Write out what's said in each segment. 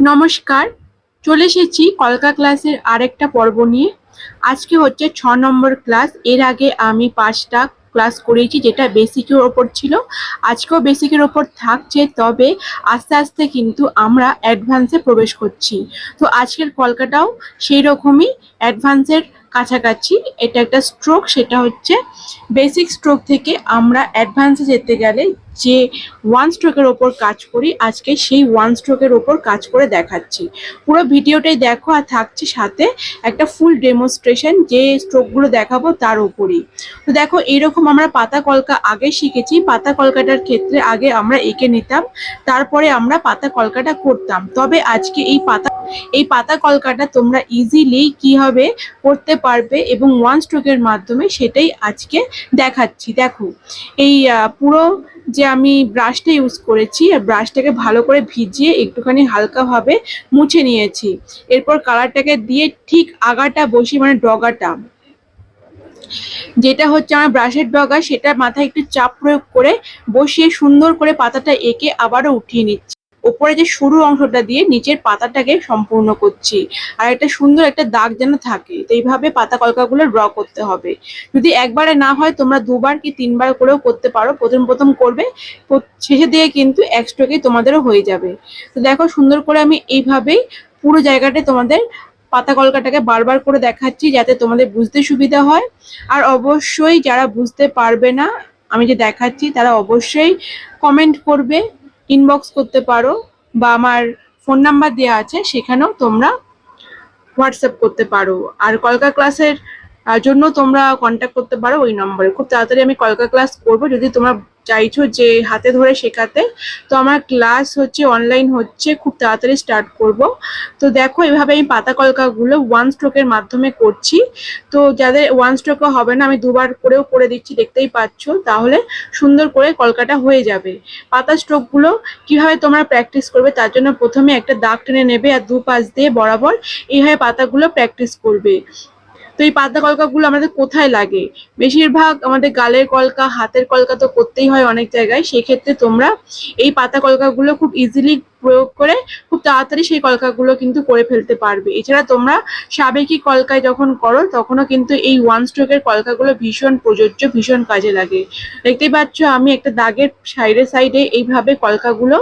নমস্কার, চলে এসেছি কলকা ক্লাসের আরেকটা পর্ব নিয়ে। আজকে হচ্ছে ছ নম্বর ক্লাস, এর আগে আমি পাঁচটা ক্লাস করেছি যেটা বেসিকের ওপর ছিল। আজকেও বেসিকের ওপর থাকছে, তবে আস্তে আস্তে কিন্তু আমরা অ্যাডভান্সে প্রবেশ করছি। তো আজকের কলকাটাও সেই রকমই অ্যাডভান্সের কাছাকাছি, এটা একটা স্ট্রোক সেটা হচ্ছে বেসিক স্ট্রোক থেকে আমরা অ্যাডভান্সে যেতে গেলে যে ওয়ান স্ট্রোকের ওপর কাজ করি, আজকে সেই ওয়ান স্ট্রোকের ওপর কাজ করে দেখাচ্ছি। পুরো ভিডিওটাই দেখো আর থাকছে সাথে একটা ফুল ডেমনস্ট্রেশন যে স্ট্রোকগুলো দেখাবো তার উপরই। তো দেখো, এইরকম আমরা পাতা কলকা আগে শিখেছি, পাতা কলকাটার ক্ষেত্রে আগে আমরা এঁকে নিতাম, তারপরে আমরা পাতা কলকাটা করতাম। তবে আজকে এই পাতা এই পাতা কলকাটা তোমরা ইজিলি কীভাবে করতে পারবে এবং ওয়ান স্ট্রোকের মাধ্যমে সেটাই আজকে দেখাচ্ছি। দেখো, এই পুরো যে আমি ব্রাশটা ইউজ করেছি ব্রাশটাকে ভালো করে ভিজিয়ে একটুখানি হালকাভাবে মুছে নিয়েছি। এরপর কালারটাকে দিয়ে ঠিক আগাটা বসি মানে ডগাটা। যেটা হচ্ছে আমার ব্রাশের ডগা, সেটা মাথায় একটু চাপ প্রয়োগ করে বসিয়ে সুন্দর করে পাতাটা এঁকে আবারও উঠিয়ে নিচ্ছি। ওপরে যে সরু অংশটা দিয়ে নিচের পাতাটাকে সম্পূর্ণ করছি। আর একটা সুন্দর একটা দাগ যেন থাকে, তো এইভাবে পাতা কলকাগুলো ড্র করতে হবে। যদি একবারে না হয়, তোমরা দুবার কি তিনবার করেও করতে পারো, প্রথম প্রথম করবে শেষের দিকে কিন্তু এক স্ট্রোকেই তোমাদেরও হয়ে যাবে। তো দেখো সুন্দর করে আমি এইভাবেই পুরো জায়গাটা তোমাদের পাতা কলকাটাকে বারবার করে দেখাচ্ছি, যাতে তোমাদের বুঝতে সুবিধা হয়। আর অবশ্যই যারা বুঝতে পারবে না, আমি যে দেখাচ্ছি, তারা অবশ্যই কমেন্ট করবে। ইনবক্স করতে পারো বা আমার ফোন নাম্বার দেওয়া আছে, সেখানেও তোমরা হোয়াটসঅ্যাপ করতে পারো। আর কলকা ক্লাসের জন্য তোমরা কন্ট্যাক্ট করতে পারো ওই নম্বরে খুব তাড়াতাড়ি আমি কলকা ক্লাস করব, যদি তোমরা চাইছো যে হাতে ধরে শেখাতে, তো আমার ক্লাস হচ্ছে অনলাইন হচ্ছে, খুব তাড়াতাড়ি স্টার্ট করব। তো দেখো, এভাবে আমি পাতা কলকাগুলো ওয়ান স্ট্রোকের মাধ্যমে করছি। তো যাদের ওয়ান স্ট্রোকও হবে না, আমি দুবার করেও করে দিচ্ছি, দেখতেই পাচ্ছ। তাহলে সুন্দর করে কলকাটা হয়ে যাবে। পাতা স্ট্রোকগুলো কীভাবে তোমরা প্র্যাকটিস করবে, তার জন্য প্রথমে একটা দাগ টেনে নেবে আর দু পাশ দিয়ে বরাবর এইভাবে পাতাগুলো প্র্যাকটিস করবে। তো এই পাতা কলকাগুলো আমাদের কোথায় লাগে? বেশিরভাগ আমাদের গালের কলকা, হাতের কলকা তো করতেই হয় অনেক জায়গায়। সেক্ষেত্রে তোমরা এই পাতা কলকাগুলো খুব ইজিলি প্রয়োগ করে খুব তাড়াতাড়ি সেই কলকাগুলো কিন্তু করে ফেলতে পারবে। এছাড়া তোমরা সাবেকি কলকায় যখন করো, তখনও কিন্তু এই ওয়ান স্ট্রোকের কলকাগুলো ভীষণ প্রযোজ্য, ভীষণ কাজে লাগে। দেখতেই পাচ্ছ, আমি একটা দাগের সাইডে সাইডে এইভাবে কলকাগুলো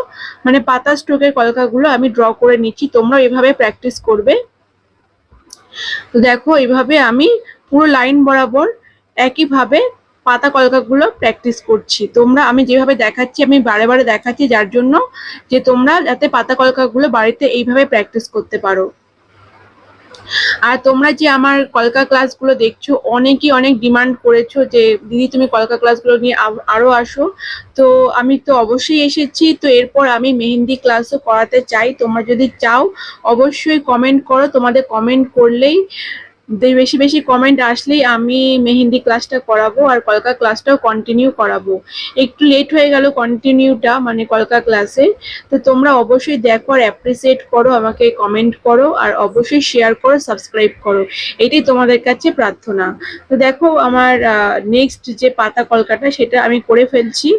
মানে পাতা স্ট্রোকের কলকাগুলো আমি ড্র করে নিচ্ছি। তোমরা এভাবে প্র্যাকটিস করবে। তো দেখো, এইভাবে আমি পুরো লাইন বরাবর একইভাবে পাতা কলকাগুলো প্র্যাকটিস করছি। তোমরা, আমি যেভাবে দেখাচ্ছি, আমি বারে বারে দেখাচ্ছি, যার জন্য যে তোমরা যাতে পাতা কলকাগুলো বাড়িতে এইভাবে প্র্যাকটিস করতে পারো। আর তোমরা যে আমার কলকা ক্লাসগুলো দেখছ, অনেকেই অনেক ডিমান্ড করেছ যে, দিদি, তুমি কলকা ক্লাসগুলো নিয়ে আরও আরও আসো। তো আমি তো অবশ্যই এসেছি। তো এরপর আমি মেহেন্দি ক্লাসও করাতে চাই। তোমরা যদি চাও, অবশ্যই কমেন্ট করো। তোমাদের কমেন্ট করলেই বেশি বেশি কমেন্ট আসলেই আমি মেহেন্দি ক্লাসটা করাবো আর কলকা ক্লাসটাও কন্টিনিউ করাবো। একটু লেট হয়ে গেল কন্টিনিউটা মানে কলকা ক্লাসে তো তোমরা অবশ্যই দেখো আর অ্যাপ্রিসিয়েট করো, আমাকে কমেন্ট করো আর অবশ্যই শেয়ার করো সাবস্ক্রাইব করো। এটাই তোমাদের কাছে প্রার্থনা। তো দেখো আমার নেক্সট যে পাতা কলকাটা, সেটা আমি করে ফেলছি।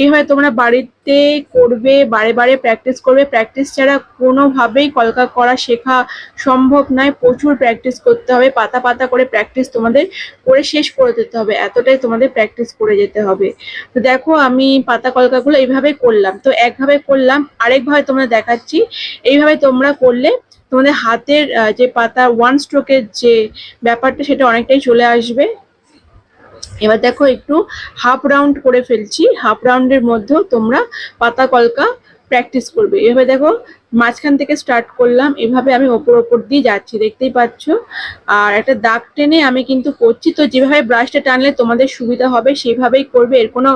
এইভাবে তোমরা বাড়িতে করবে, বারে বারে প্র্যাকটিস করবে। প্র্যাকটিস ছাড়া কোনোভাবেই কলকা করা শেখা সম্ভব নয়। প্রচুর প্র্যাকটিস করতে হবে, পাতা পাতা করে প্র্যাকটিস তোমাদের করে শেষ করে দিতে হবে। এতটাই তোমাদের প্র্যাকটিস করে যেতে হবে। তো দেখো আমি পাতা কলকাগুলো এইভাবে করলাম। তো একভাবে করলাম, আরেকভাবে তোমরা দেখাচ্ছি। এইভাবে তোমরা করলে তোমাদের হাতের যে পাতা ওয়ান স্ট্রোকের যে ব্যাপারটা, সেটা অনেকটাই চলে আসবে। এবার দেখো একটু হাফ রাউন্ড করে ফেলছি। হাফ রাউন্ডের মধ্যেও তোমরা পাতা কলকা প্র্যাকটিস করবে। এভাবে দেখো মাঝখান থেকে স্টার্ট করলাম। এভাবে আমি ওপর ওপর দিয়ে যাচ্ছি, দেখতেই পাচ্ছ? আর একটা দাগ টেনে আমি কিন্তু করছি। তো যেভাবে ব্রাশটা টানলে তোমাদের সুবিধা হবে, সেভাবেই করবে। এর কোনো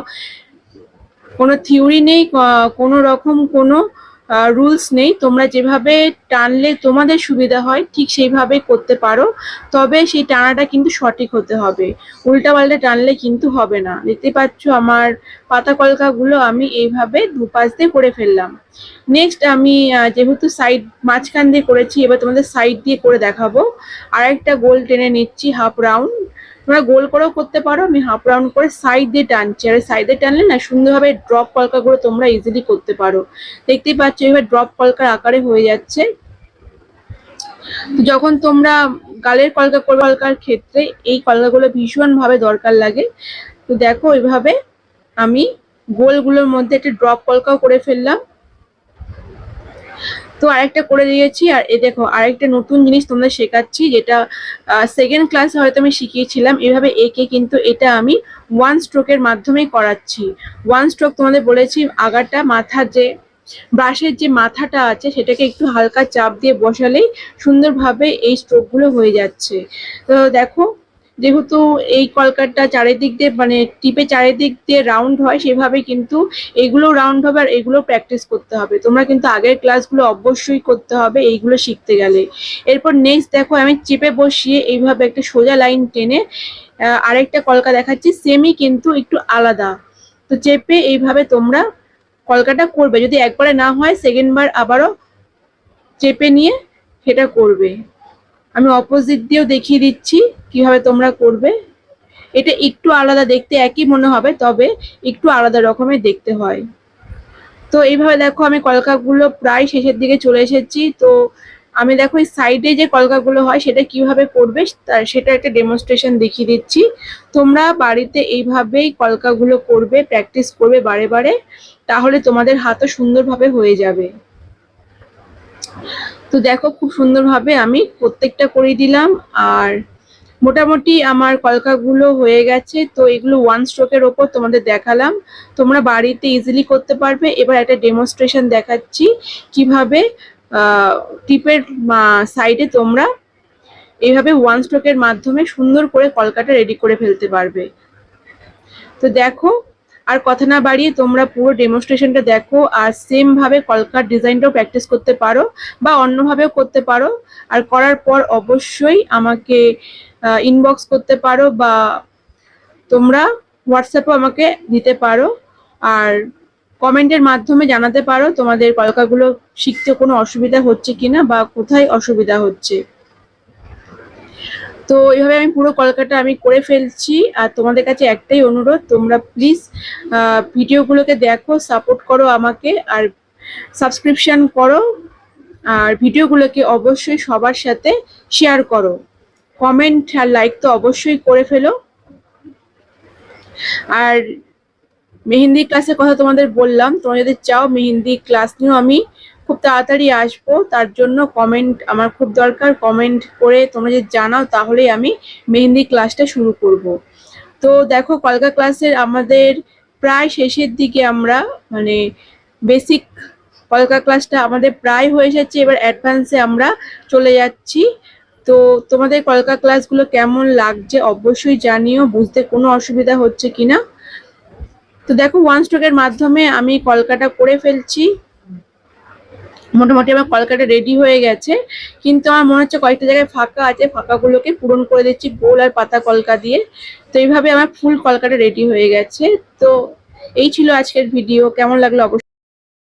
কোনো থিওরি নেই কোনো রকম কোনো রুলস নেই। তোমরা যেভাবে টানলে তোমাদের সুবিধা হয়, ঠিক সেইভাবে করতে পারো। তবে সেই টানাটা কিন্তু সঠিক হতে হবে। উল্টা পাল্টা টানলে কিন্তু হবে না। দেখতে পাচ্ছ আমার পাতা কলকাগুলো আমি এইভাবে দুপাশ দিয়ে করে ফেললাম। নেক্সট আমি যেহেতু সাইড মাঝখান দিয়ে করেছি, এবার তোমাদের সাইড দিয়ে করে দেখাবো। আর একটা গোল টেনে নিচ্ছি হাফ রাউন্ড তোমরা গোল করেও করতে পারো, আমি হাফ রাউন্ড করে সাইড দিয়ে টানছি। আর সাইড দিয়ে টানলে না, সুন্দরভাবে ড্রপ কলকাগুলো তোমরা ইজিলি করতে পারো। দেখতেই পাচ্ছ এবার ড্রপ কলকার আকারে হয়ে যাচ্ছে। যখন তোমরা গালের কলকা কলকার ক্ষেত্রে এই কলকাগুলো ভীষণভাবে দরকার লাগে, তো দেখো এইভাবে আমি গোলগুলোর মধ্যে একটা ড্রপ কলকাও করে ফেললাম। তো আরেকটা করে দিয়েছি, আর এ দেখো, আরেকটা নতুন জিনিস তোমাদের শেখাচ্ছি, যেটা সেকেন্ড ক্লাসে হয়তো আমি শিখিয়েছিলাম, এভাবে একে কিন্তু এটা আমি ওয়ান স্ট্রোকের মাধ্যমেই করাচ্ছি। ওয়ান স্ট্রোক তোমাদের বলেছি, আগাটা মাথার যে, ব্রাশের যে মাথাটা আছে, সেটাকে একটু হালকা চাপ দিয়ে বসালেই সুন্দরভাবে এই স্ট্রোকগুলো হয়ে যাচ্ছে। তো দেখো যেহেতু এই কলকারটা চারিদিক দিয়ে মানে টিপে চারিদিক দিয়ে রাউন্ড হয়, সেভাবে কিন্তু এগুলো রাউন্ড হবে আর এগুলো প্র্যাকটিস করতে হবে। তোমরা কিন্তু আগের ক্লাসগুলো অবশ্যই করতে হবে, এইগুলো শিখতে গেলে। এরপর নেক্সট দেখো, আমি চেপে বসিয়ে এইভাবে একটা সোজা লাইন টেনে আরেকটা কলকা দেখাচ্ছি সেমই কিন্তু একটু আলাদা। তো চেপে এইভাবে তোমরা কলকাটা করবে। যদি একবারে না হয় সেকেন্ড বার আবারও চেপে নিয়ে সেটা করবে। আমি অপোজিট দিয়েও দেখিয়ে দিচ্ছি কীভাবে তোমরা করবে। এটা একটু আলাদা দেখতে একই মনে হবে, তবে একটু আলাদা রকমের দেখতে হয়। তো এইভাবে দেখো আমি কলকাগুলো প্রায় শেষের দিকে চলে এসেছি। তো আমি দেখো এই সাইডে যে কলকাগুলো হয়, সেটা কীভাবে করবে সেটা একটা ডেমনস্ট্রেশন দেখিয়ে দিচ্ছি। তোমরা বাড়িতে এইভাবেই কলকাগুলো করবে প্র্যাকটিস করবে বারে বারে, তাহলে তোমাদের হাতও সুন্দরভাবে হয়ে যাবে। তো দেখো খুব সুন্দরভাবে আমি প্রত্যেকটা করে দিলাম আর মোটামুটি আমার কলকাগুলো হয়ে গেছে। তো এগুলো ওয়ান স্ট্রোকের ওপর তোমাদের দেখালাম। তোমরা বাড়িতে ইজিলি করতে পারবে। এবার একটা ডেমনস্ট্রেশন দেখাচ্ছি কীভাবে টিপের সাইডে তোমরা এইভাবে ওয়ান স্ট্রোকের মাধ্যমে সুন্দর করে কলকাটা রেডি করে ফেলতে পারবে। তো দেখো আর কথা না বাড়িয়ে তোমরা পুরো ডেমনস্ট্রেশনটা দেখো আর সেম ভাবে কলকার ডিজাইনটাও প্র্যাকটিস করতে পারো বা অন্যভাবেও করতে পারো। আর করার পর অবশ্যই আমাকে ইনবক্স করতে পারো বা তোমরা হোয়াটসঅ্যাপেও আমাকে দিতে পারো। আর কমেন্টের মাধ্যমে জানাতে পারো তোমাদের কলকাগুলো শিখতে কোনো অসুবিধা হচ্ছে কিনা বা কোথায় অসুবিধা হচ্ছে। তো এইভাবে আমি পুরো কলকাটা আমি করে ফেলছি। আর তোমাদের কাছে একটাই অনুরোধ, তোমরা প্লিজ ভিডিওগুলোকে দেখো সাপোর্ট করো আমাকে, আর সাবস্ক্রিপশন করো, আর ভিডিওগুলোকে অবশ্যই সবার সাথে শেয়ার করো। কমেন্ট আর লাইক তো অবশ্যই করে ফেলো। আর মেহেন্দি ক্লাসের কথা তোমাদের বললাম, তোমরা যদি চাও মেহেন্দি ক্লাস নিয়েও আমি। খুব তাড়াতাড়ি আসব, তার জন্য কমেন্ট আমার খুব দরকার কমেন্ট করে তোমরা যদি জানাও তাহলেই আমি মেহেন্দি ক্লাসটা শুরু করব। তো দেখো কলকা ক্লাসের আমাদের প্রায় শেষের দিকে আমরা মানে বেসিক কলকা ক্লাসটা আমাদের প্রায় হয়ে এসেছে, এবার অ্যাডভান্সে আমরা চলে যাচ্ছি। তো তোমাদের কলকা ক্লাসগুলো কেমন লাগছে অবশ্যই জানিও, বুঝতে কোনো অসুবিধা হচ্ছে কিনা। তো দেখো ওয়ান স্ট্রোকের মাধ্যমে আমি কলকাটা করে ফেলছি। মোটামুটি আমার কলকাটা রেডি হয়ে গেছে। কিন্তু আমার মনে হচ্ছে কয়েকটা জায়গায় ফাঁকা আছে, ফাঁকাগুলোকে পূরণ করে দিচ্ছি গোল আর পাতা কলকা দিয়ে। তো এইভাবে আমার ফুল কলকাটা রেডি হয়ে গেছে। তো এই ছিল আজকের ভিডিও কেমন লাগল অবশ্যই